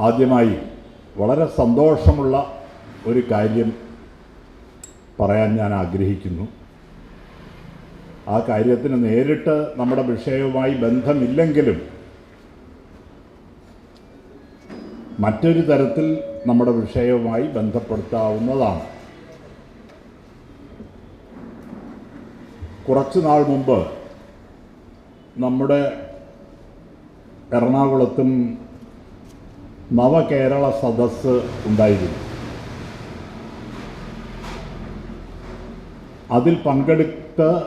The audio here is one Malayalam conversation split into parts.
ആദ്യമായി വളരെ സന്തോഷമുള്ള ഒരു കാര്യം പറയാൻ ഞാൻ ആഗ്രഹിക്കുന്നു. ആ കാര്യത്തിന് നേരിട്ട് നമ്മുടെ വിഷയവുമായി ബന്ധമില്ലെങ്കിലും മറ്റൊരു തരത്തിൽ നമ്മുടെ വിഷയവുമായി ബന്ധപ്പെടുത്താവുന്നതാണ്. കുറച്ച് നാൾ മുമ്പ് നമ്മുടെ എറണാകുളത്തും നവകേരള സദസ്സ് ഉണ്ടായിരുന്നു. അതിൽ പങ്കെടുത്ത്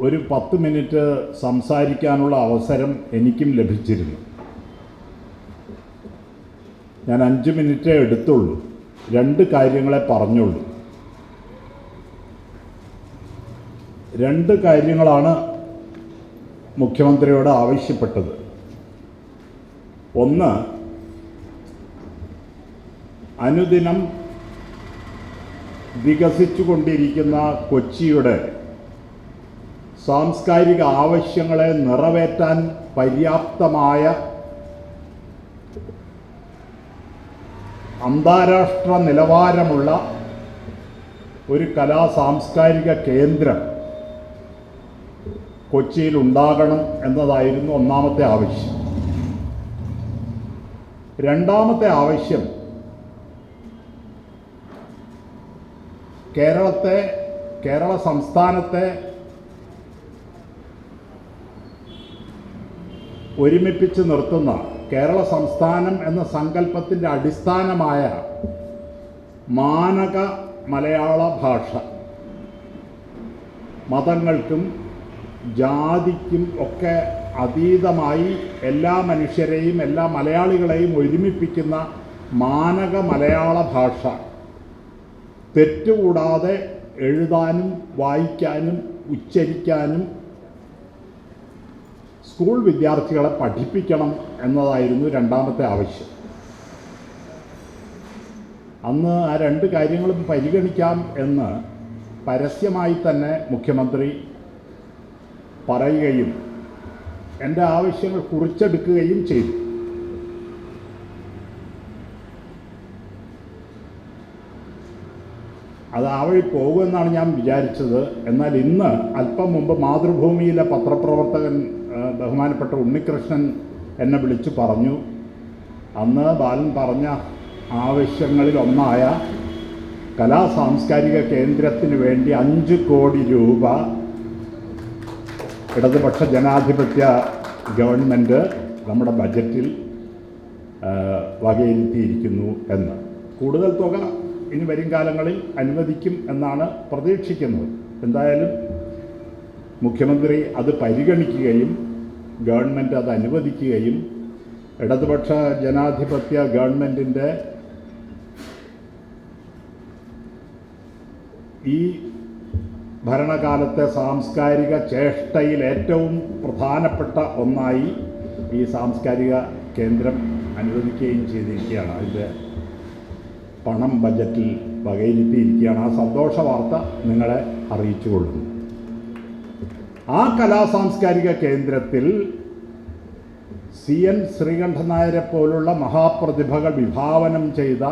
ഒരു പത്ത് മിനിറ്റ് സംസാരിക്കാനുള്ള അവസരം എനിക്കും ലഭിച്ചിരുന്നു. ഞാൻ അഞ്ച് മിനിറ്റേ എടുത്തുള്ളൂ. രണ്ട് കാര്യങ്ങളെ പറഞ്ഞുള്ളൂ. രണ്ട് കാര്യങ്ങളാണ് മുഖ്യമന്ത്രിയോട് ആവശ്യപ്പെട്ടത്. ഒന്ന് അനുദിനം വികസിച്ചുകൊണ്ടിരിക്കുന്ന കൊച്ചിയുടെ സാംസ്കാരിക ആവശ്യങ്ങളെ നിറവേറ്റാൻ പര്യാപ്തമായ അന്താരാഷ്ട്ര നിലവാരമുള്ള ഒരു കലാ സാംസ്കാരിക കേന്ദ്രം കൊച്ചിയിൽ ഉണ്ടാകണം എന്നതായിരുന്നു ഒന്നാമത്തെ ആവശ്യം. രണ്ടാമത്തെ ആവശ്യം കേരളത്തെ കേരള സംസ്ഥാനത്തെ ഒരുമിപ്പിച്ച് നിർത്തുന്ന കേരള സംസ്ഥാനം എന്ന സങ്കല്പത്തിന്റെ അടിസ്ഥാനമായ മാനക മലയാള ഭാഷ മതങ്ങൾക്കും ജാതിക്കും ഒക്കെ അതീതമായി എല്ലാ മനുഷ്യരെയും എല്ലാ മലയാളികളെയും ഒരുമിപ്പിക്കുന്ന മാനക മലയാള ഭാഷ. തെറ്റുകൂടാതെ എഴുതാനും വായിക്കാനും ഉച്ചരിക്കാനും സ്കൂൾ വിദ്യാർത്ഥികളെ പഠിപ്പിക്കണം എന്നതായിരുന്നു രണ്ടാമത്തെ ആവശ്യം. അന്ന് ആ രണ്ട് കാര്യങ്ങളും പരിഗണിക്കാം എന്ന് പരസ്യമായി തന്നെ മുഖ്യമന്ത്രി പറയുകയും എന്റെ ആവശ്യങ്ങൾ കുറിച്ചെടുക്കുകയും ചെയ്തു. അത് ആ വഴി പോകുമെന്നാണ് ഞാൻ വിചാരിച്ചത്. എന്നാൽ ഇന്ന് അല്പം മുമ്പ് മാതൃഭൂമിയിലെ പത്രപ്രവർത്തകൻ ബഹുമാനപ്പെട്ട ഉണ്ണികൃഷ്ണൻ എന്നെ വിളിച്ചു പറഞ്ഞു. അന്ന് ബാലൻ പറഞ്ഞ ആവശ്യങ്ങളിലൊന്നായ കലാ സാംസ്കാരിക കേന്ദ്രത്തിന് വേണ്ടി അഞ്ച് കോടി രൂപ ഇടതുപക്ഷ ജനാധിപത്യ ഗവൺമെന്റ് നമ്മുടെ ബജറ്റിൽ വകയിരുത്തിയിരിക്കുന്നു എന്ന്. കൂടുതൽ തുക ഇനി വരും കാലങ്ങളിൽ അനുവദിക്കും എന്നാണ് പ്രതീക്ഷിക്കുന്നത്. എന്തായാലും മുഖ്യമന്ത്രി അത് പരിഗണിക്കുകയും ഗവൺമെന്റ് അത് അനുവദിക്കുകയും ഇടതുപക്ഷ ജനാധിപത്യ ഗവൺമെന്റിന്റെ ഈ ഭരണകാലത്തെ സാംസ്കാരിക ചേഷ്ടയിൽ ഏറ്റവും പ്രധാനപ്പെട്ട ഒന്നായി ഈ സാംസ്കാരിക കേന്ദ്രം അനുവദിക്കുകയും ചെയ്തിരിക്കുകയാണ്. അതിന്റെ പണം ബജറ്റിൽ വകയിരുത്തിയിരിക്കുകയാണ്. ആ സന്തോഷ വാർത്ത നിങ്ങളെ അറിയിച്ചു കൊള്ളുന്നു ആ കലാ സാംസ്കാരിക കേന്ദ്രത്തിൽ സി എൻ ശ്രീകണ്ഠൻ നായരെ പോലുള്ള മഹാപ്രതിഭകൾ വിഭാവനം ചെയ്ത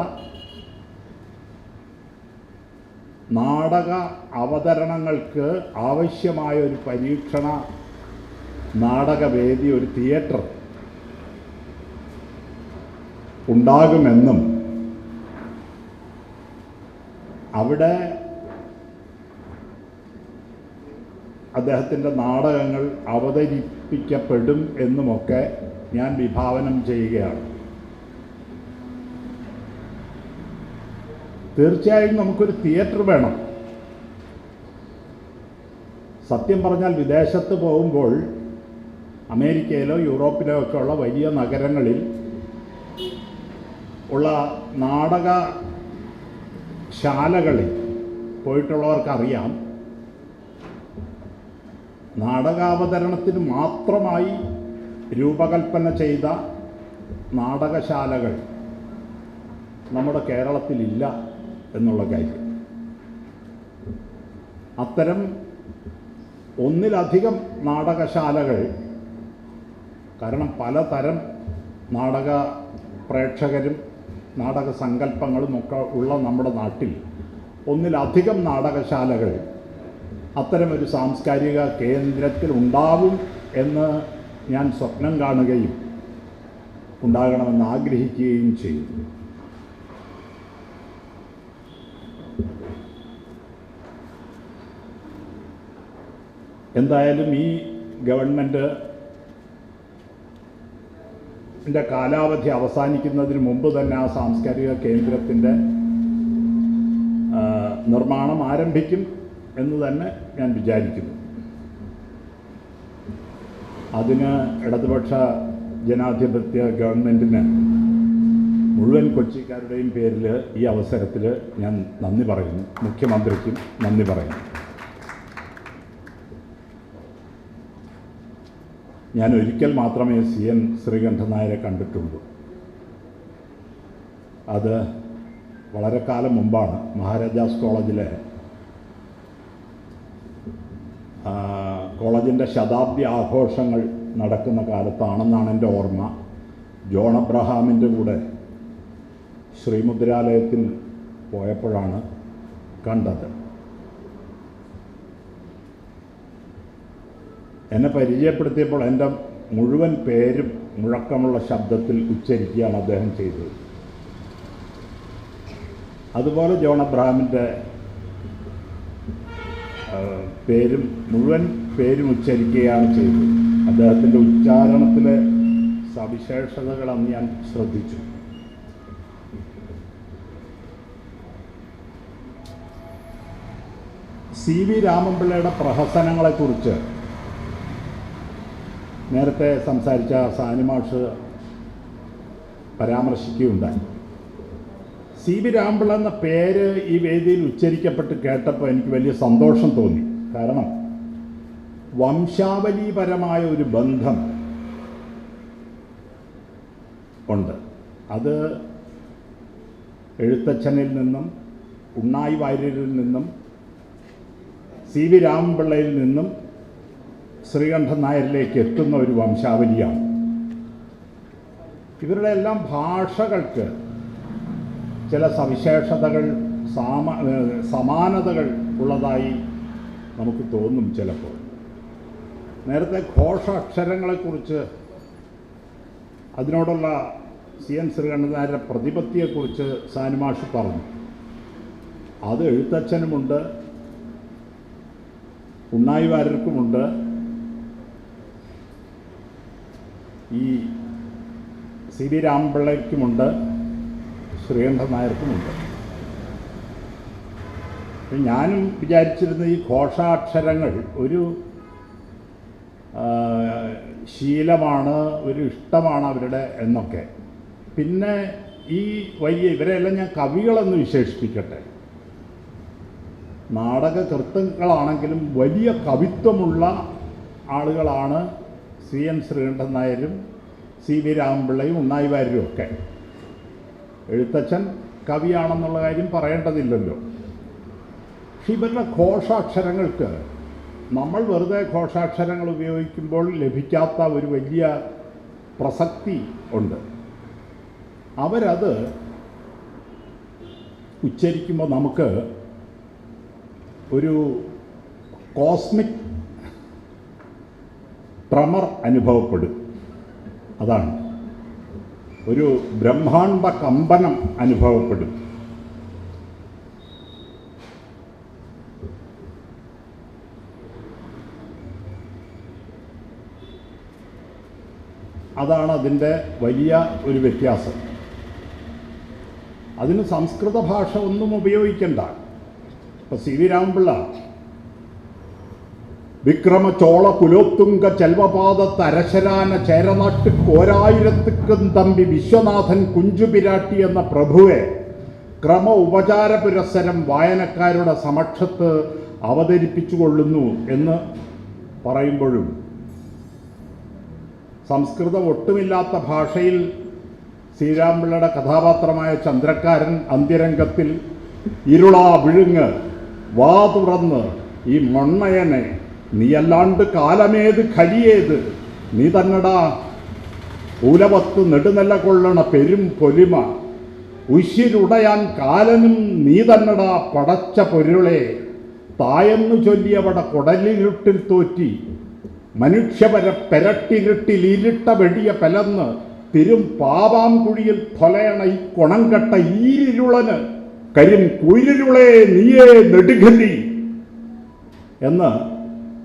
നാടക അവതരണങ്ങൾക്ക് ആവശ്യമായ ഒരു പരീക്ഷണ നാടകവേദി ഒരു തിയേറ്റർ ഉണ്ടാകുമെന്നും അവിടെ അദ്ദേഹത്തിന്റെ നാടകങ്ങൾ അവതരിപ്പിക്കപ്പെടും എന്നുമൊക്കെ ഞാൻ വിഭാവനം ചെയ്യുകയാണ്. തീർച്ചയായും നമുക്കൊരു തിയേറ്റർ വേണം. സത്യം പറഞ്ഞാൽ വിദേശത്ത് പോകുമ്പോൾ അമേരിക്കയിലോ യൂറോപ്പിലോ ഒക്കെ ഉള്ള വലിയ നഗരങ്ങളിൽ ഉള്ള നാടക ശാലകളിൽ പോയിട്ടുള്ളവർക്കറിയാം നാടകാവതരണത്തിന് മാത്രമായി രൂപകൽപ്പന ചെയ്ത നാടകശാലകൾ നമ്മുടെ കേരളത്തിലില്ല എന്നുള്ള കാര്യം. അത്തരം ഒന്നിലധികം നാടകശാലകൾ കാരണം പലതരം നാടക പ്രേക്ഷകരും നാടക സങ്കല്പങ്ങളും ഒക്കെ ഉള്ള നമ്മുടെ നാട്ടിൽ ഒന്നിലധികം നാടകശാലകൾ അത്തരമൊരു സാംസ്കാരിക കേന്ദ്രത്തിൽ ഉണ്ടാവും എന്ന് ഞാൻ സ്വപ്നം കാണുകയും ഉണ്ടാകണമെന്ന് ആഗ്രഹിക്കുകയും ചെയ്തു എന്തായാലും ഈ ഗവൺമെന്റ് ന്റെ കാലാവധി അവസാനിക്കുന്നതിന് മുമ്പ് തന്നെ ആ സാംസ്കാരിക കേന്ദ്രത്തിന്റെ നിർമ്മാണം ആരംഭിക്കും എന്ന് തന്നെ ഞാൻ വിചാരിക്കുന്നു. അതിന് ഇടതുപക്ഷ ജനാധിപത്യ ഗവൺമെന്റിന് മുഴുവൻ കൊച്ചിക്കാരുടെയും പേരിൽ ഈ അവസരത്തിൽ ഞാൻ നന്ദി പറയുന്നു. മുഖ്യമന്ത്രിക്കും നന്ദി പറയുന്നു. ഞാൻ ഒരിക്കൽ മാത്രമേ സി എൻ ശ്രീകണ്ഠൻ നായരെ കണ്ടിട്ടുള്ളൂ. അത് വളരെ കാലം മുമ്പാണ്. മഹാരാജാസ് കോളേജിലെ കോളേജിന്റെ ശതാബ്ദി ആഘോഷങ്ങൾ നടക്കുന്ന കാലത്താണെന്നാണ് എന്റെ ഓർമ്മ. ജോൺ അബ്രഹാമിന്റെ കൂടെ ശ്രീമുദ്രാലയത്തിൽ പോയപ്പോഴാണ് കണ്ടത്. എന്നെ പരിചയപ്പെടുത്തിയപ്പോൾ എന്റെ മുഴുവൻ പേരും മുഴക്കമുള്ള ശബ്ദത്തിൽ ഉച്ചരിക്കുകയാണ് അദ്ദേഹം ചെയ്തത്. അതുപോലെ ജോൺ അബ്രഹാമിന്റെ പേരും മുഴുവൻ പേരും ഉച്ചരിക്കുകയാണ് ചെയ്തത്. അദ്ദേഹത്തിന്റെ ഉച്ചാരണത്തിലെ സവിശേഷതകൾ അന്ന് ഞാൻ ശ്രദ്ധിച്ചു. സി വി രാമൻപിള്ളയുടെ പ്രഹസനങ്ങളെക്കുറിച്ച് നേരത്തെ സംസാരിച്ച സാനിമാഷ് പരാമർശിക്കുകയുണ്ടായി. സി വി രാമ്പിള എന്ന പേര് ഈ വേദിയിൽ ഉച്ചരിക്കപ്പെട്ട് കേട്ടപ്പോൾ എനിക്ക് വലിയ സന്തോഷം തോന്നി. കാരണം വംശാവലിപരമായ ഒരു ബന്ധം ഉണ്ട്. അത് എഴുത്തച്ഛനിൽ നിന്നും ഉണ്ണായി വാര്യരിൽ നിന്നും സി വി രാമപിള്ളയിൽ നിന്നും ശ്രീകണ്ഠൻ നായരിലേക്ക് എത്തുന്ന ഒരു വംശാവലിയാണ്. ഇവരുടെ എല്ലാം ഭാഷകൾക്ക് ചില സവിശേഷതകൾ സാമ സമാനതകൾ ഉള്ളതായി നമുക്ക് തോന്നും ചിലപ്പോൾ. നേരത്തെ ഘോഷ അക്ഷരങ്ങളെക്കുറിച്ച് അതിനോടുള്ള സി എൻ ശ്രീകണ്ഠനായരുടെ പ്രതിപത്തിയെക്കുറിച്ച് സാനുമാഷ് പറഞ്ഞു. അത് എഴുത്തച്ഛനുമുണ്ട് ഉണ്ണായി വാര്യർക്കുമുണ്ട് ഈ സി വി രാമപിള്ളയ്ക്കുമുണ്ട് ശ്രീകണ്ഠൻ നായർക്കുമുണ്ട്. ഞാനും വിചാരിച്ചിരുന്ന ഈ ഘോഷാക്ഷരങ്ങൾ ഒരു ശീലമാണ് ഒരു ഇഷ്ടമാണ് അവരുടെ എന്നൊക്കെ. പിന്നെ ഈ വലിയ ഇവരെല്ലാം ഞാൻ കവികളെന്ന് വിശേഷിപ്പിക്കട്ടെ. നാടക കൃത്തുക്കളാണെങ്കിലും വലിയ കവിത്വമുള്ള ആളുകളാണ് സി എൻ ശ്രീകണ്ഠൻ നായരും സി വി രാമപിള്ളയും ഉണ്ണായി വാര്യരും ഒക്കെ. എഴുത്തച്ഛൻ കവിയാണെന്നുള്ള കാര്യം പറയേണ്ടതില്ലല്ലോ. പക്ഷെ ഇവരുടെ ഘോഷാക്ഷരങ്ങൾക്ക് നമ്മൾ വെറുതെ ഘോഷാക്ഷരങ്ങൾ ഉപയോഗിക്കുമ്പോൾ ലഭിക്കാത്ത ഒരു വലിയ പ്രസക്തി ഉണ്ട്. അവരത് ഉച്ചരിക്കുമ്പോൾ നമുക്ക് ഒരു കോസ്മിക് ട്രമർ അനുഭവപ്പെടും. അതാണ്. ഒരു ബ്രഹ്മാണ്ഡ കമ്പനം അനുഭവപ്പെടും. അതാണ് അതിന്റെ വലിയ ഒരു വ്യത്യാസം. അതിന് സംസ്കൃത ഭാഷ ഒന്നും ഉപയോഗിക്കണ്ട. ഇപ്പം സി വി രാമപിള്ള വിക്രമ ചോള കുലോത്തുങ്ക ചെൽവപാത തരശരാന ചേരനാട്ട് കോരായിരത്തുക്കും തമ്പി വിശ്വനാഥൻ കുഞ്ചുപിരാട്ടി എന്ന പ്രഭുവെ ക്രമ ഉപചാര പുരസ്സരം വായനക്കാരുടെ സമക്ഷത്ത് അവതരിപ്പിച്ചുകൊള്ളുന്നു എന്ന് പറയുമ്പോഴും സംസ്കൃതം ഒട്ടുമില്ലാത്ത ഭാഷയിൽ ശ്രീരാമപിള്ളയുടെ കഥാപാത്രമായ ചന്ദ്രക്കാരൻ അന്ത്യരംഗത്തിൽ ഇരുളാ വിഴുങ്ങ് വാ തുറന്ന് ഈ മണ്ണയനെ നീയല്ലാണ്ട് കാലമേത് കലിയേത് നീ തന്നടാ പൂലവത്ത് നെടുനല്ല കൊള്ളണ പെരും പൊലിമ. ഉശിരുടയാൻ കാലനും നീ തന്നടാ പടച്ച പൊരുളെ. തായെന്നു ചൊല്ലിയവട കുടലിരുട്ടിൽ തോറ്റി. മനുഷ്യപര പെരട്ടിരുട്ടിൽ ഇരുട്ട വെടിയ പെലന്ന് തിരും പാവാംകുഴിയിൽ തൊലയണ ഈ കൊണം കെട്ട ഈരിരുളന്. കരിം കുയിലിരുളെ നീയേ നെടുകലി എന്ന്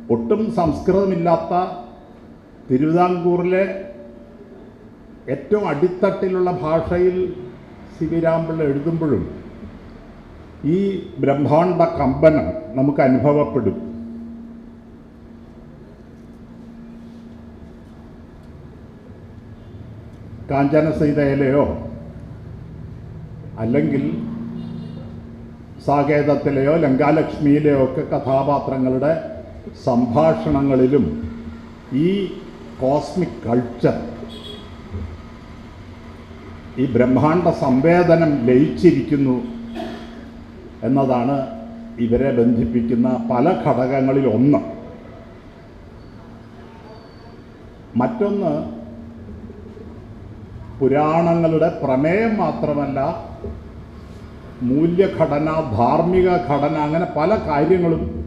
ഒട്ടും സംസ്കൃതമില്ലാത്ത തിരുവിതാംകൂറിലെ ഏറ്റവും അടിത്തട്ടിലുള്ള ഭാഷയിൽ സി വി രാമപിള്ള എഴുതുമ്പോഴും ഈ ബ്രഹ്മാണ്ട കമ്പനം നമുക്ക് അനുഭവപ്പെടും. കാഞ്ചന സീതയിലെയോ അല്ലെങ്കിൽ സാകേതത്തിലെയോ ലങ്കാലക്ഷ്മിയിലെയോ ഒക്കെ കഥാപാത്രങ്ങളുടെ സംഭാഷണങ്ങളിലും ഈ കോസ്മിക് കൾച്ചർ ഈ ബ്രഹ്മാണ്ട സംവേദനം ലയിച്ചിരിക്കുന്നു എന്നതാണ് ഇവരെ ബന്ധിപ്പിക്കുന്ന പല ഘടകങ്ങളിൽ ഒന്ന്. മറ്റൊന്ന് പുരാണങ്ങളുടെ പ്രമേയം മാത്രമല്ല മൂല്യഘടന ധാർമ്മിക ഘടന അങ്ങനെ പല കാര്യങ്ങളും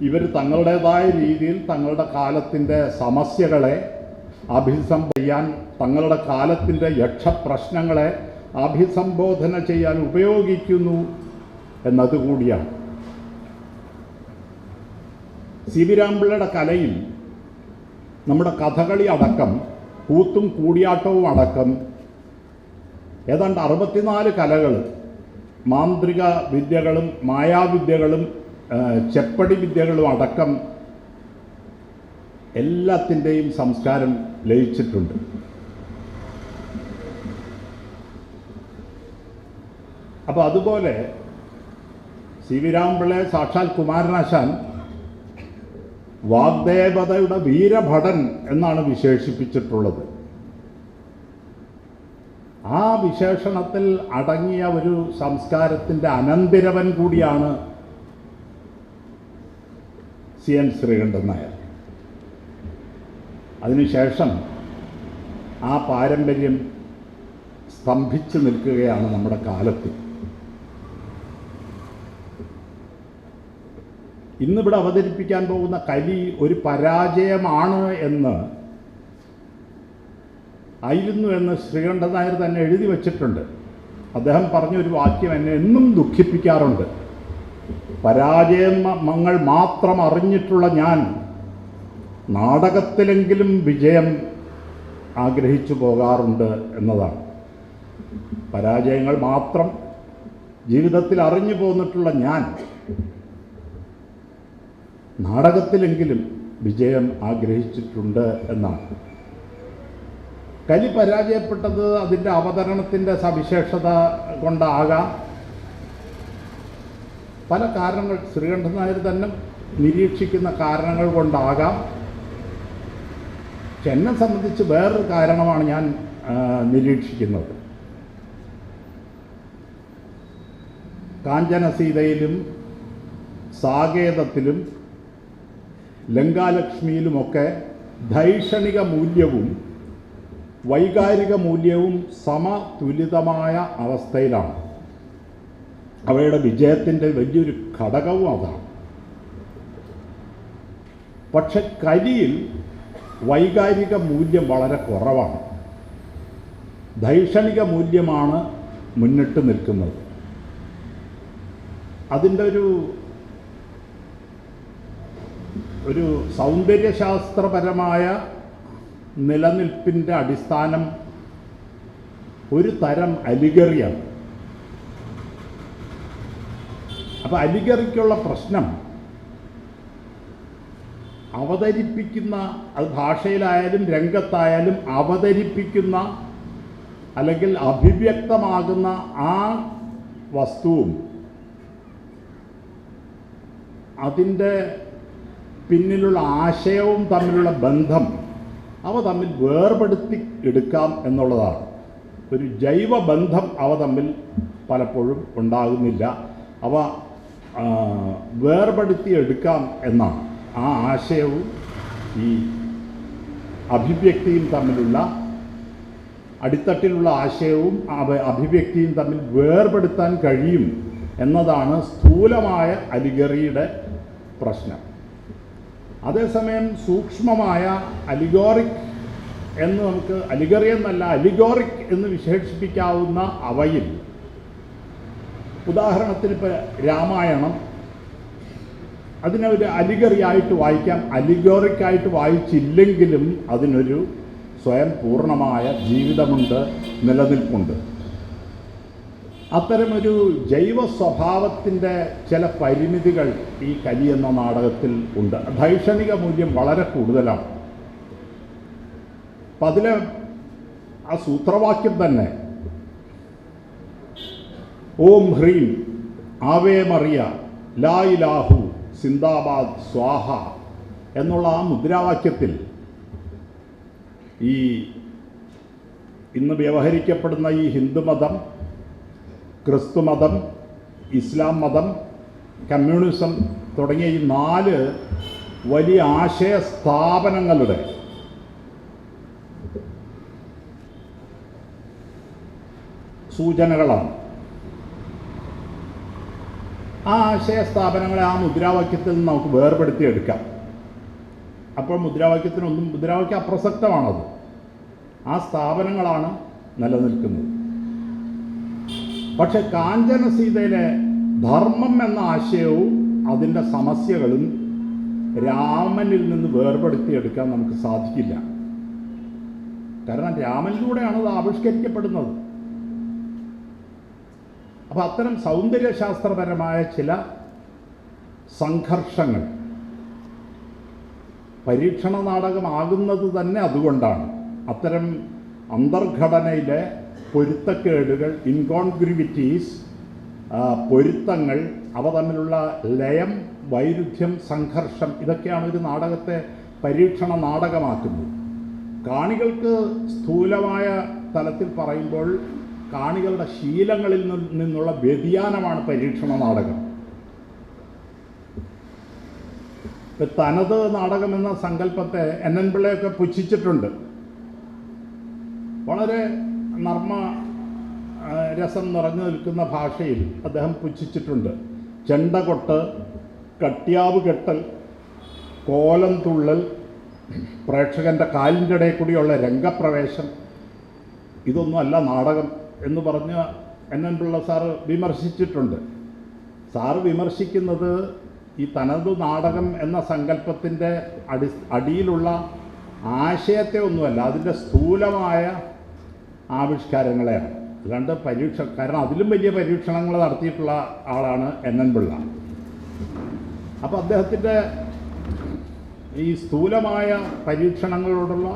ഇവർ തങ്ങളുടേതായ രീതിയിൽ തങ്ങളുടെ കാലത്തിന്റെ സമസ്യകളെ അഭിസംബ ചെയ്യാൻ തങ്ങളുടെ കാലത്തിന്റെ യക്ഷപ്രശ്നങ്ങളെ അഭിസംബോധന ചെയ്യാൻ ഉപയോഗിക്കുന്നു എന്നതുകൂടിയാണ്. സി വി രാംപിള്ളയുടെ കലയിൽ നമ്മുടെ കഥകളി അടക്കം കൂത്തും കൂടിയാട്ടവും അടക്കം ഏതാണ്ട് അറുപത്തിനാല് കലകൾ മാന്ത്രിക വിദ്യകളും മായാവിദ്യകളും ചെപ്പടി വിദ്യകളും അടക്കം എല്ലാത്തിന്റെയും സംസ്കാരം ലയിച്ചിട്ടുണ്ട്. അപ്പോൾ അതുപോലെ സി വി രാംപിള്ളയെ സാക്ഷാൽ കുമാരനാശാൻ വാഗ്ദേവതയുടെ വീരഭടൻ എന്നാണ് വിശേഷിപ്പിച്ചിട്ടുള്ളത്. ആ വിശേഷണത്തിൽ അടങ്ങിയ ഒരു സംസ്കാരത്തിന്റെ അനന്തിരവൻ കൂടിയാണ് സി എൻ ശ്രീകണ്ഠൻ നായർ. അതിനുശേഷം ആ പാരമ്പര്യം സ്തംഭിച്ചു നിൽക്കുകയാണ് നമ്മുടെ കാലത്ത്. ഇന്നിവിടെ അവതരിപ്പിക്കാൻ പോകുന്ന കലി ഒരു പരാജയമാണ് എന്ന് ആയിരുന്നു എന്ന് ശ്രീകണ്ഠൻ നായർ തന്നെ എഴുതി വച്ചിട്ടുണ്ട്. അദ്ദേഹം പറഞ്ഞൊരു വാക്യം എന്നെ എന്നും ദുഃഖിപ്പിക്കാറുണ്ട്. പരാജയമങ്ങൾ മാത്രം അറിഞ്ഞിട്ടുള്ള ഞാൻ നാടകത്തിലെങ്കിലും വിജയം ആഗ്രഹിച്ചു പോകാറുണ്ട് എന്നതാണ്. പരാജയങ്ങൾ മാത്രം ജീവിതത്തിൽ അറിഞ്ഞു പോന്നിട്ടുള്ള ഞാൻ നാടകത്തിലെങ്കിലും വിജയം ആഗ്രഹിച്ചിട്ടുണ്ട് എന്നാണ്. കലി പരാജയപ്പെട്ടത് അതിന്റെ അവതരണത്തിന്റെ സവിശേഷത കൊണ്ടാകാം. പല കാരണങ്ങൾ ശ്രീകണ്ഠൻ നായർ തന്നെ നിരീക്ഷിക്കുന്ന കാരണങ്ങൾ കൊണ്ടാകാം. എന്നെ സംബന്ധിച്ച് വേറൊരു കാരണമാണ് ഞാൻ നിരീക്ഷിക്കുന്നത്. കാഞ്ചനസീതയിലും സാകേതത്തിലും ലങ്കാലക്ഷ്മിയിലുമൊക്കെ ധൈഷണിക മൂല്യവും വൈകാരിക മൂല്യവും സമതുലിതമായ അവസ്ഥയിലാണ്. അവയുടെ വിജയത്തിന്റെ വലിയൊരു ഘടകവും അതാണ്. പക്ഷെ കരിയിൽ വൈകാരിക മൂല്യം വളരെ കുറവാണ്. ദൈക്ഷണിക മൂല്യമാണ് മുന്നിട്ട് നിൽക്കുന്നത്. അതിന്റെ ഒരു ഒരു സൗന്ദര്യശാസ്ത്രപരമായ നിലനിൽപ്പിന്റെ അടിസ്ഥാനം ഒരു തരം അലിഗറിയാണ്. അപ്പോൾ അലിഗറിക്കുള്ള പ്രശ്നം അവതരിപ്പിക്കുന്ന അത് ഭാഷയിലായാലും രംഗത്തായാലും അവതരിപ്പിക്കുന്ന അല്ലെങ്കിൽ അഭിവ്യക്തമാകുന്ന ആ വസ്തുവും അതിന്റെ പിന്നിലുള്ള ആശയവും തമ്മിലുള്ള ബന്ധം അവ തമ്മിൽ വേർപെടുത്തി എടുക്കാം എന്നുള്ളതാണ്. ഒരു ജൈവ ബന്ധം അവ തമ്മിൽ പലപ്പോഴും ഉണ്ടാകുന്നില്ല. അവ ആ, വേർപെടുത്തി എടുക്കാം എന്നാണ്. ആ ആശയവും ഈ അഭിവ്യക്തിയും തമ്മിലുള്ള അടിത്തട്ടിലുള്ള ആശയവും അഭിവ്യക്തിയും തമ്മിൽ വേർപെടുത്താൻ കഴിയും എന്നതാണ് സ്ഥൂലമായ അലിഗറിയുടെ പ്രശ്നം. അതേസമയം സൂക്ഷ്മമായ അലിഗോറിക് എന്ന് നമുക്ക് അലിഗറി എന്നല്ല അലിഗോറിക് എന്ന് വിശേഷിപ്പിക്കാവുന്ന അവയിൽ ഉദാഹരണത്തിന് ഇപ്പോൾ രാമായണം അതിനെ ഒരു അലിഗറിയായിട്ട് വായിക്കാം. അലിഗോറിക്കായിട്ട് വായിച്ചില്ലെങ്കിലും അതിനൊരു സ്വയം പൂർണമായ ജീവിതമുണ്ട് നിലനിൽപ്പുണ്ട്. അത്തരമൊരു ജൈവ സ്വഭാവത്തിന്റെ ചില പരിമിതികൾ ഈ കലി എന്ന നാടകത്തിൽ ഉണ്ട്. ധൈഷണിക മൂല്യം വളരെ കൂടുതലാണ്. അപ്പം അതിലെ ആ സൂത്രവാക്യം തന്നെ ഓം ഹ്രീം ആവേ മറിയ ലാ ഇലാഹു സിന്ദാബാദ് സ്വാഹ എന്നുള്ള ആ മുദ്രാവാക്യത്തിൽ ഈ ഇന്ന് വ്യവഹരിക്കപ്പെടുന്ന ഈ ഹിന്ദുമതം ക്രിസ്തുമതം ഇസ്ലാം മതം കമ്മ്യൂണിസം തുടങ്ങിയ ഈ നാല് വലിയ ആശയ സ്ഥാപനങ്ങളുടെ സൂചനകളാണ്. ആ ആശയ സ്ഥാപനങ്ങളെ ആ മുദ്രാവാക്യത്തിൽ നിന്ന് നമുക്ക് വേർപെടുത്തിയെടുക്കാം. അപ്പോൾ മുദ്രാവാക്യത്തിനൊന്നും മുദ്രാവാക്യം അപ്രസക്തമാണത്. ആ സ്ഥാപനങ്ങളാണ് നിലനിൽക്കുന്നത്. പക്ഷെ കാഞ്ചന സീതയിലെ ധർമ്മം എന്ന ആശയവും അതിന്റെ സമസ്യകളും രാമനിൽ നിന്ന് വേർപെടുത്തിയെടുക്കാൻ നമുക്ക് സാധിക്കില്ല. കാരണം രാമനിലൂടെയാണ് അത് ആവിഷ്കരിക്കപ്പെടുന്നത്. അപ്പോൾ അത്തരം സൗന്ദര്യശാസ്ത്രപരമായ ചില സംഘർഷങ്ങൾ പരീക്ഷണ നാടകമാകുന്നത് തന്നെ അതുകൊണ്ടാണ്. അത്തരം അന്തർഘടനയിലെ പൊരുത്തക്കേടുകൾ ഇൻകോൺഗ്രിവിറ്റീസ് പൊരുത്തങ്ങൾ അവ തമ്മിലുള്ള ലയം വൈരുദ്ധ്യം സംഘർഷം ഇതൊക്കെയാണ് ഒരു നാടകത്തെ പരീക്ഷണ നാടകമാക്കുന്നത് കാണികൾക്ക് സ്ഥൂലമായ തലത്തിൽ പറയുമ്പോൾ കാണികളുടെ ശീലങ്ങളിൽ നിന്നുള്ള വ്യതിയാനമാണ് പരീക്ഷണ നാടകം. ഇപ്പൊ തനത് നാടകം എന്ന സങ്കല്പത്തെ എൻ എൻ പിള്ളയൊക്കെ പുച്ഛിച്ചിട്ടുണ്ട്. വളരെ നർമ്മ രസം നിറഞ്ഞു നിൽക്കുന്ന ഭാഷയിൽ അദ്ദേഹം പുച്ഛിച്ചിട്ടുണ്ട്. ചെണ്ടകൊട്ട് കട്ടിയാവ് കെട്ടൽ കോലം തുള്ളൽ പ്രേക്ഷകന്റെ കാലിന്റെ ഇടയിൽ കൂടിയുള്ള രംഗപ്രവേശം. ഇതൊന്നുമല്ല നാടകം. എന്ന് പറഞ്ഞ് എൻ എൻ പിള്ള സാറ് വിമർശിച്ചിട്ടുണ്ട്. സാറ് വിമർശിക്കുന്നത് ഈ തനതു നാടകം എന്ന സങ്കല്പത്തിന്റെ അടി അടിയിലുള്ള ആശയത്തെ ഒന്നുമല്ല അതിന്റെ സ്ഥൂലമായ ആവിഷ്കാരങ്ങളെയാണ്. അതുകൊണ്ട് പരീക്ഷ കാരണം അതിലും വലിയ പരീക്ഷണങ്ങൾ നടത്തിയിട്ടുള്ള ആളാണ് എൻ എൻ പിള്ള. അപ്പോൾ അദ്ദേഹത്തിന്റെ ഈ സ്ഥൂലമായ പരീക്ഷണങ്ങളോടുള്ള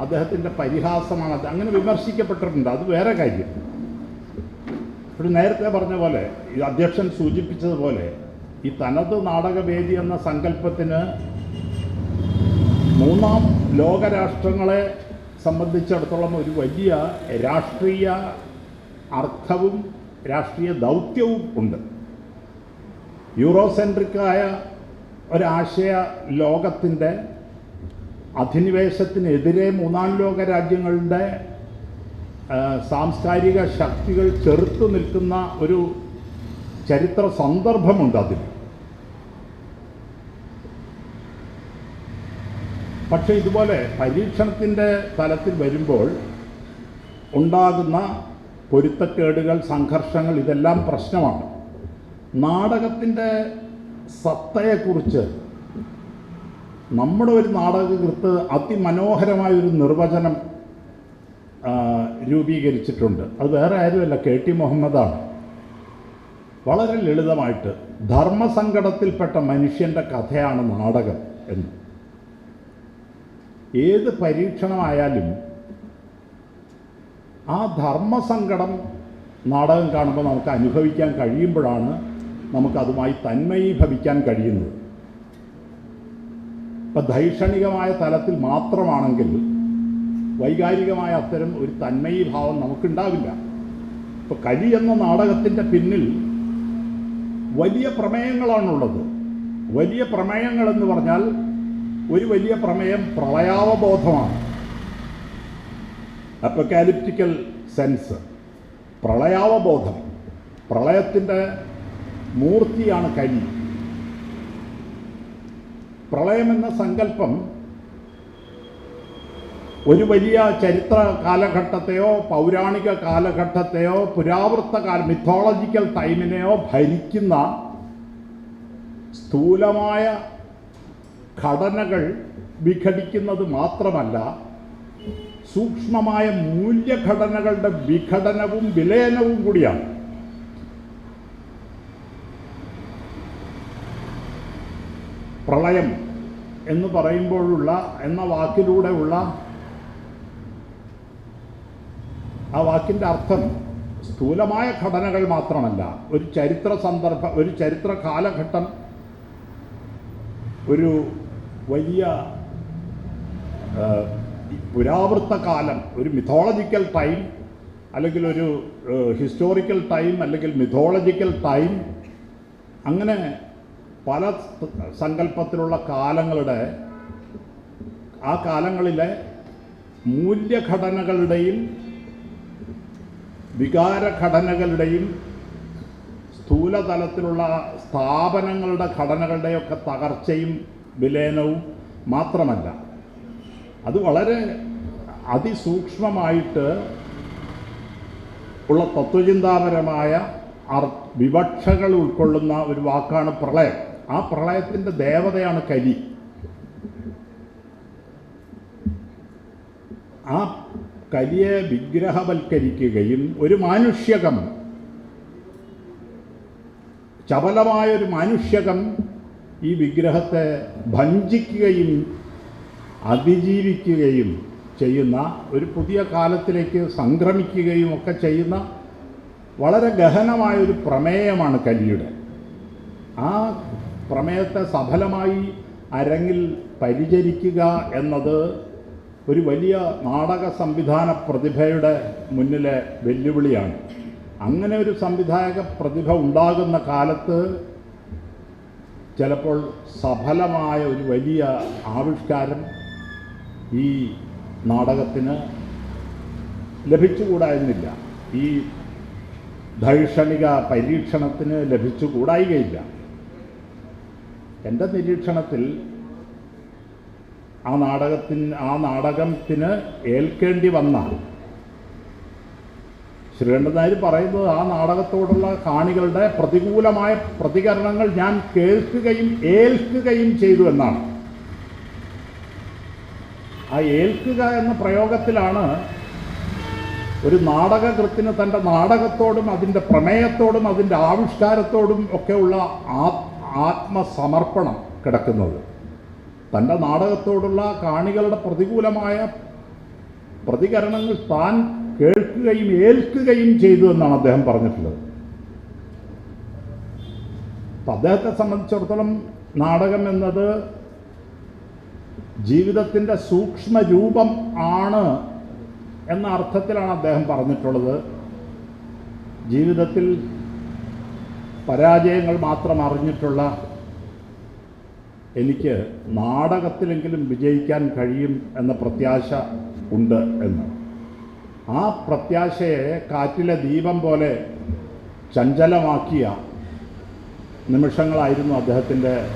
അദ്ദേഹത്തിന്റെ പരിഹാസമാണ്. അത് അങ്ങനെ വിമർശിക്കപ്പെട്ടിട്ടുണ്ട്. അത് വേറെ കാര്യം. ഒരു നേരത്തെ പറഞ്ഞ പോലെ ഈ അധ്യക്ഷൻ സൂചിപ്പിച്ചതുപോലെ ഈ തനത് നാടകവേദി എന്ന സങ്കല്പത്തിന് മൂന്നാം ലോകരാഷ്ട്രങ്ങളെ സംബന്ധിച്ചിടത്തോളം ഒരു വലിയ രാഷ്ട്രീയ അർത്ഥവും രാഷ്ട്രീയ ദൗത്യവും ഉണ്ട്. യൂറോസെൻട്രിക്കായ ഒരാശയ ലോകത്തിന്റെ അധിനിവേശത്തിനെതിരെ മൂന്നാം ലോക രാജ്യങ്ങളുടെ സാംസ്കാരിക ശക്തികൾ ചെറുത്തു നിൽക്കുന്ന ഒരു ചരിത്ര സന്ദർഭമുണ്ട് അതിൽ. പക്ഷേ ഇതുപോലെ പരീക്ഷണത്തിന്റെ തലത്തിൽ വരുമ്പോൾ ഉണ്ടാകുന്ന പൊരുത്തക്കേടുകൾ സംഘർഷങ്ങൾ ഇതെല്ലാം പ്രശ്നമാണ്. നാടകത്തിന്റെ സത്തയെക്കുറിച്ച് നമ്മുടെ ഒരു നാടകകൃത്ത് അതിമനോഹരമായ ഒരു നിർവചനം രൂപീകരിച്ചിട്ടുണ്ട്. അത് വേറെ ആരുമല്ല കെ ടി മുഹമ്മദാണ്. വളരെ ലളിതമായിട്ട് ധർമ്മസങ്കടത്തിൽപ്പെട്ട മനുഷ്യന്റെ കഥയാണ് നാടകം എന്ന്. ഏത് പരീക്ഷണമായാലും ആ ധർമ്മസങ്കടം നാടകം കാണുമ്പോൾ നമുക്ക് അനുഭവിക്കാൻ കഴിയുമ്പോഴാണ് നമുക്കതുമായി തന്മയീഭവിക്കാൻ കഴിയുന്നത്. ഇപ്പം ധൈഷണികമായ തലത്തിൽ മാത്രമാണെങ്കിൽ വൈകാരികമായ അത്തരം ഒരു തന്മയീഭാവം നമുക്കുണ്ടാവില്ല. ഇപ്പോൾ കലി എന്ന നാടകത്തിന്റെ പിന്നിൽ വലിയ പ്രമേയങ്ങളാണുള്ളത്. വലിയ പ്രമേയങ്ങളെന്ന് പറഞ്ഞാൽ ഒരു വലിയ പ്രമേയം പ്രളയാവബോധമാണ്. അപ്പക്കാലിപ്റ്റിക്കൽ സെൻസ് പ്രളയാവബോധം. പ്രളയത്തിന്റെ മൂർത്തിയാണ് കലി. പ്രളയമെന്ന സങ്കല്പം ഒരു വലിയ ചരിത്ര കാലഘട്ടത്തെയോ പൗരാണിക കാലഘട്ടത്തെയോ പുരാവൃത്ത കാല മിത്തോളജിക്കൽ ടൈമിനെയോ ഭരിക്കുന്ന സ്ഥൂലമായ ഘടനകൾ വിഘടിക്കുന്നത് മാത്രമല്ല സൂക്ഷ്മമായ മൂല്യഘടനകളുടെ വിഘടനവും വിലയനവും കൂടിയാണ്. പ്രളയം എന്ന് പറയുമ്പോഴുള്ള എന്ന വാക്കിലൂടെയുള്ള ആ വാക്കിന്റെ അർത്ഥം സ്ഥൂലമായ ഘടനകൾ മാത്രമല്ല. ഒരു ചരിത്ര സന്ദർഭ ഒരു ചരിത്ര കാലഘട്ടം ഒരു വലിയ പുരാവൃത്ത കാലം ഒരു മിഥോളജിക്കൽ ടൈം അല്ലെങ്കിൽ ഒരു ഹിസ്റ്റോറിക്കൽ ടൈം അല്ലെങ്കിൽ മിഥോളജിക്കൽ ടൈം അങ്ങനെ പല സങ്കല്പത്തിലുള്ള കാലങ്ങളുടെ ആ കാലങ്ങളിലെ മൂല്യഘടനകളുടെയും വികാരഘടനകളുടെയും സ്ഥൂലതലത്തിലുള്ള സ്ഥാപനങ്ങളുടെ ഘടനകളുടെയൊക്കെ തകർച്ചയും വിലയനവും മാത്രമല്ല. അത് വളരെ അതിസൂക്ഷ്മമായിട്ട് ഉള്ള തത്വചിന്താപരമായ അർ- വിവക്ഷകൾ ഉൾക്കൊള്ളുന്ന ഒരു വാക്കാണ് പ്രളയം. ആ പ്രളയത്തിന്റെ ദേവതയാണ് കലി. ആ കലിയെ വിഗ്രഹവൽക്കരിക്കുകയും ഒരു മാനുഷ്യകം ചപലമായ ഒരു മാനുഷ്യകം ഈ വിഗ്രഹത്തെ ഭഞ്ചിക്കുകയും അതിജീവിക്കുകയും ചെയ്യുന്ന ഒരു പുതിയ കാലത്തിലേക്ക് സംക്രമിക്കുകയും ഒക്കെ ചെയ്യുന്ന വളരെ ഗഹനമായൊരു പ്രമേയമാണ് കലിയുടെ. ആ പ്രമേയത്തെ സഫലമായി അരങ്ങിൽ പരിചരിക്കുക എന്നത് ഒരു വലിയ നാടക സംവിധാന പ്രതിഭയുടെ മുന്നിലെ വെല്ലുവിളിയാണ്. അങ്ങനെ ഒരു സംവിധായക പ്രതിഭ ഉണ്ടാകുന്ന കാലത്ത് ചിലപ്പോൾ സഫലമായ ഒരു വലിയ ആവിഷ്കാരം ഈ നാടകത്തിന് ലഭിച്ചുകൂടായിരുന്നില്ല. ഈ ധൈഷണിക പരീക്ഷണത്തിന് ലഭിച്ചുകൂടായികയില്ല. എന്റെ നിരീക്ഷണത്തിൽ ആ നാടകത്തിന് ആ നാടകത്തിന് ഏൽക്കേണ്ടി വന്ന ശ്രീകണ്ഠൻ നായർ പറയുന്നത് ആ നാടകത്തോടുള്ള കാണികളുടെ പ്രതികൂലമായ പ്രതികരണങ്ങൾ ഞാൻ കേൾക്കുകയും ഏൽക്കുകയും ചെയ്തു എന്നാണ്. ആ ഏൽക്കുക എന്ന പ്രയോഗത്തിലാണ് ഒരു നാടകകൃത്തിന് തന്റെ നാടകത്തോടും അതിന്റെ പ്രമേയത്തോടും അതിന്റെ ആവിഷ്കാരത്തോടും ഒക്കെയുള്ള ആ ആത്മസമർപ്പണം കിടക്കുന്നത്. തന്റെ നാടകത്തോടുള്ള കാണികളുടെ പ്രതികൂലമായ പ്രതികരണങ്ങൾ താൻ കേൾക്കുകയും ഏൽക്കുകയും ചെയ്തു എന്നാണ് അദ്ദേഹം പറഞ്ഞിട്ടുള്ളത്. അപ്പം അദ്ദേഹത്തെ സംബന്ധിച്ചിടത്തോളം നാടകം എന്നത് ജീവിതത്തിന്റെ സൂക്ഷ്മ രൂപം ആണ് എന്ന അർത്ഥത്തിലാണ് അദ്ദേഹം പറഞ്ഞിട്ടുള്ളത്. ജീവിതത്തിൽ പരാജയങ്ങൾ മാത്രം അറിഞ്ഞിട്ടുള്ള എനിക്ക് നാടകത്തിലെങ്കിലും വിജയിക്കാൻ കഴിയും എന്ന പ്രത്യാശ ഉണ്ട് എന്ന്. ആ പ്രത്യാശയെ കാറ്റിലെ ദീപം പോലെ ചഞ്ചലമാക്കിയ നിമിഷങ്ങളായിരുന്നു അദ്ദേഹത്തിന്റെ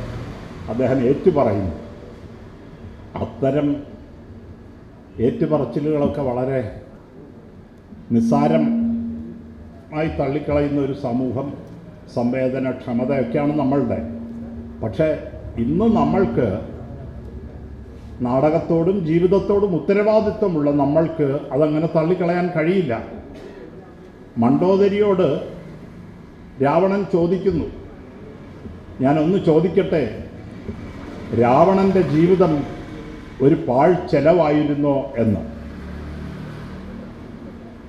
അദ്ദേഹം ഏറ്റുപറയുന്നത്. അത്തരം ഏറ്റുപറച്ചിലുകളൊക്കെ വളരെ നിസ്സാരം ആയി തള്ളിക്കളയുന്ന ഒരു സമൂഹം സംവേദനക്ഷമതയൊക്കെയാണ് നമ്മളുടെ. പക്ഷേ ഇന്ന് നമ്മൾക്ക് നാടകത്തോടും ജീവിതത്തോടും ഉത്തരവാദിത്വമുള്ള നമ്മൾക്ക് അതങ്ങനെ തള്ളിക്കളയാൻ കഴിയില്ല. മണ്ടോദരിയോട് രാവണൻ ചോദിക്കുന്നു. ഞാനൊന്ന് ചോദിക്കട്ടെ രാവണന്റെ ജീവിതം ഒരു പാൾ ചെലവായിരുന്നോ എന്ന്?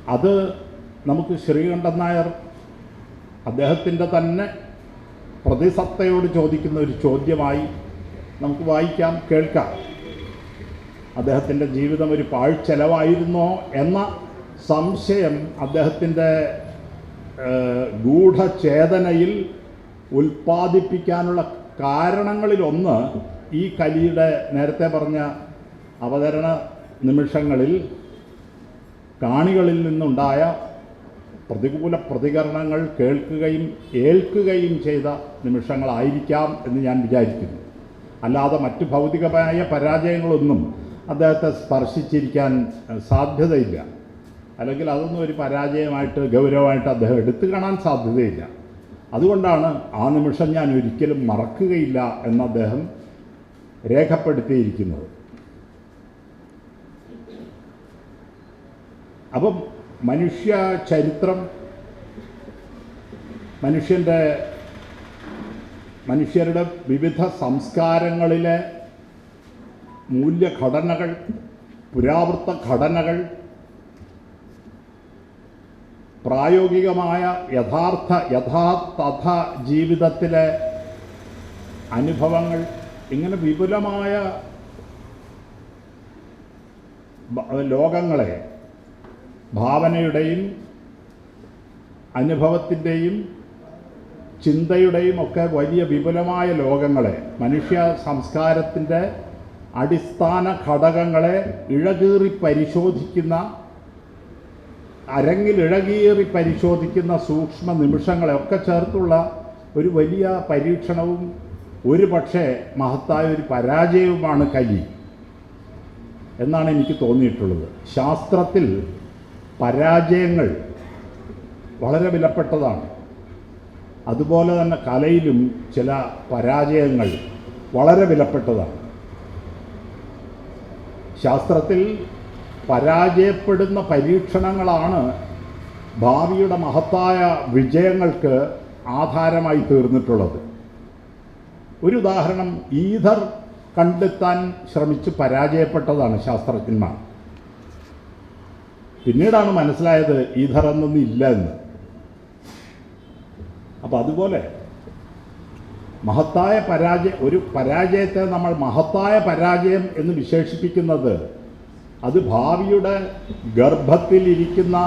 അത് നമുക്ക് ശ്രീകണ്ഠൻ നായർ അദ്ദേഹത്തിന്റെ തന്നെ പ്രതിസത്തയോട് ചോദിക്കുന്ന ഒരു ചോദ്യമായി നമുക്ക് വായിക്കാം കേൾക്കാം. അദ്ദേഹത്തിന്റെ ജീവിതം ഒരു പാഴ്ചെലവായിരുന്നോ എന്ന സംശയം അദ്ദേഹത്തിന്റെ ഗൂഢചേതനയിൽ ഉൽപ്പാദിപ്പിക്കാനുള്ള കാരണങ്ങളിലൊന്ന് ഈ കലിയുടെ നേരത്തെ പറഞ്ഞ അവതരണ നിമിഷങ്ങളിൽ കാണികളിൽ നിന്നുണ്ടായ പ്രതികൂല പ്രതികരണങ്ങൾ കേൾക്കുകയും ഏൽക്കുകയും ചെയ്ത നിമിഷങ്ങളായിരിക്കാം എന്ന് ഞാൻ വിചാരിക്കുന്നു. അല്ലാതെ മറ്റു ഭൗതികമായ പരാജയങ്ങളൊന്നും അദ്ദേഹത്തെ സ്പർശിച്ചിരിക്കാൻ സാധ്യതയില്ല. അല്ലെങ്കിൽ അതൊന്നും ഒരു പരാജയമായിട്ട് ഗൗരവമായിട്ട് അദ്ദേഹം എടുത്തു കാണാൻ സാധ്യതയില്ല. അതുകൊണ്ടാണ് ആ നിമിഷം ഞാൻ ഒരിക്കലും മറക്കുകയില്ല എന്ന് അദ്ദേഹം രേഖപ്പെടുത്തിയിരിക്കുന്നത്. അപ്പം മനുഷ്യ ചരിത്രം മനുഷ്യന്റെ മനുഷ്യരുടെ വിവിധ സംസ്കാരങ്ങളിലെ മൂല്യഘടനകൾ പുരാവൃത്ത ഘടനകൾ പ്രായോഗികമായ യഥാർത്ഥ യഥാർത്ഥ ജീവിതത്തിലെ അനുഭവങ്ങൾ ഇങ്ങനെ വിപുലമായ ലോകങ്ങളെ ഭാവനയുടെയും അനുഭവത്തിന്റെയും ചിന്തയുടെയും ഒക്കെ വലിയ വിപുലമായ ലോകങ്ങളെ മനുഷ്യ സംസ്കാരത്തിന്റെ അടിസ്ഥാന ഘടകങ്ങളെ ഇഴകീറി പരിശോധിക്കുന്ന അരങ്ങിൽ ഇഴകീറി പരിശോധിക്കുന്ന സൂക്ഷ്മ നിമിഷങ്ങളെ ഒക്കെ ചേർത്തുള്ള ഒരു വലിയ പരീക്ഷണവും ഒരു പക്ഷേ മഹത്തായ ഒരു പരാജയവുമാണ് കലി എന്നാണ് എനിക്ക് തോന്നിയിട്ടുള്ളത്. ശാസ്ത്രത്തിൽ പരാജയങ്ങൾ വളരെ വിലപ്പെട്ടതാണ്. അതുപോലെ തന്നെ കലയിലും ചില പരാജയങ്ങൾ വളരെ വിലപ്പെട്ടതാണ്. ശാസ്ത്രത്തിൽ പരാജയപ്പെടുന്ന പരീക്ഷണങ്ങളാണ് ഭാവിയുടെ മഹത്തായ വിജയങ്ങൾക്ക് ആധാരമായി തീർന്നിട്ടുള്ളത്. ഒരു ഉദാഹരണം ഈഥർ കണ്ടെത്താൻ ശ്രമിച്ച് പരാജയപ്പെട്ടതാണ് ശാസ്ത്രജ്ഞന്മാർ. പിന്നീടാണ് മനസ്സിലായത് ഈ ധറന്നൊന്നും ഇല്ല എന്ന് അപ്പം അതുപോലെ മഹത്തായ പരാജയം ഒരു പരാജയത്തെ നമ്മൾ മഹത്തായ പരാജയം എന്ന് വിശേഷിപ്പിക്കുന്നത് അത് ഭാവിയുടെ ഗർഭത്തിലിരിക്കുന്ന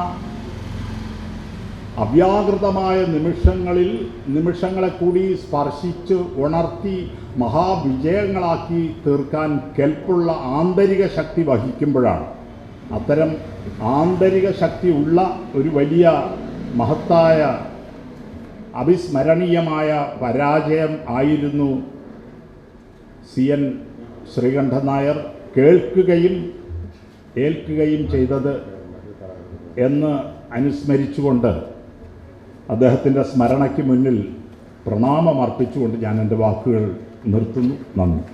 അവ്യാകൃതമായ നിമിഷങ്ങളിൽ നിമിഷങ്ങളെ കൂടി സ്പർശിച്ച് ഉണർത്തി മഹാവിജയങ്ങളാക്കി തീർക്കാൻ കെൽപ്പുള്ള ആന്തരിക ശക്തി വഹിക്കുമ്പോഴാണ്. അത്തരം ആന്തരിക ശക്തി ഉള്ള ഒരു വലിയ മഹത്തായ അവിസ്മരണീയമായ പരാജയം ആയിരുന്നു സി എൻ ശ്രീകണ്ഠൻ നായർ കേൾക്കുകയും ഏൽക്കുകയും ചെയ്തത് എന്ന് അനുസ്മരിച്ചുകൊണ്ട് അദ്ദേഹത്തിന്റെ സ്മരണയ്ക്ക് മുന്നിൽ പ്രണാമം അർപ്പിച്ചുകൊണ്ട് ഞാൻ എന്റെ വാക്കുകൾ നിർത്തുന്നു. നന്ദി.